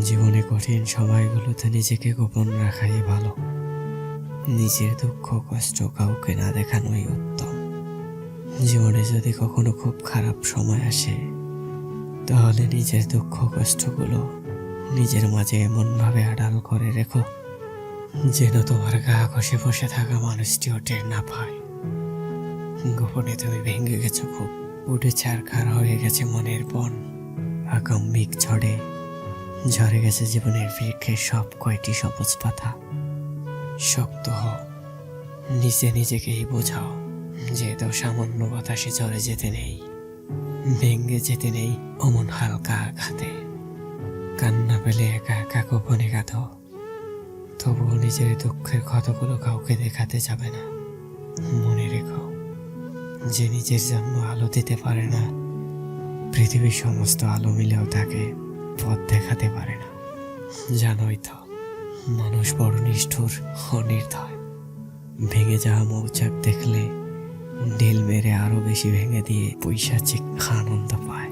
জীবনে কঠিন সময়গুলোতে নিজেকে গোপন রাখাই ভালো। নিজের দুঃখ, কষ্ট কাউকে না দেখানোই উত্তম। জীবনে যদি কখনো খুব খারাপ সময় আসে, তাহলে নিজের দুঃখ, কষ্টগুলো নিজের মাঝে এমনভাবে আড়াল করে রেখো, যেন তোমার গা ঘষে বসে থাকা মানুষটিও টের না পায়। গোপনে তুমি ভেঙে গেছো খুব। উঠে ছাড়খার হয়ে গেছে মনের বন আকাম্বিক ঝড়ে ঝরে গেছে জীবনের বৃক্ষে সব কয়টি সবুজ পাতা। শক্ত হও, নিজে নিজেকেই বোঝাও যে তো সামান্য বাতাসে ঝরে যেতে নেই ভেঙ্গে যেতে নেই অমন হালকা আঘাতে। কান্না পেলে একা একা গোপনে কাঁদো, তবুও নিজের দুঃখের ক্ষতগুলো কাউকে দেখাতে যাবে না। মনে রেখো, যে নিজের জন্য আলো দিতে পারে না, পৃথিবীর সমস্ত আলো মিলেও তাকে পথ দেখাতে পারে না। জানোই তো, মানুষ বড় নিষ্ঠুর ও নির্দয় ভেঙে যাওয়া মৌচাক দেখলে ঢিল মেরে আরও বেশি ভেঙে দিয়ে পয়সা পৈশাচিক আনন্দ পায়।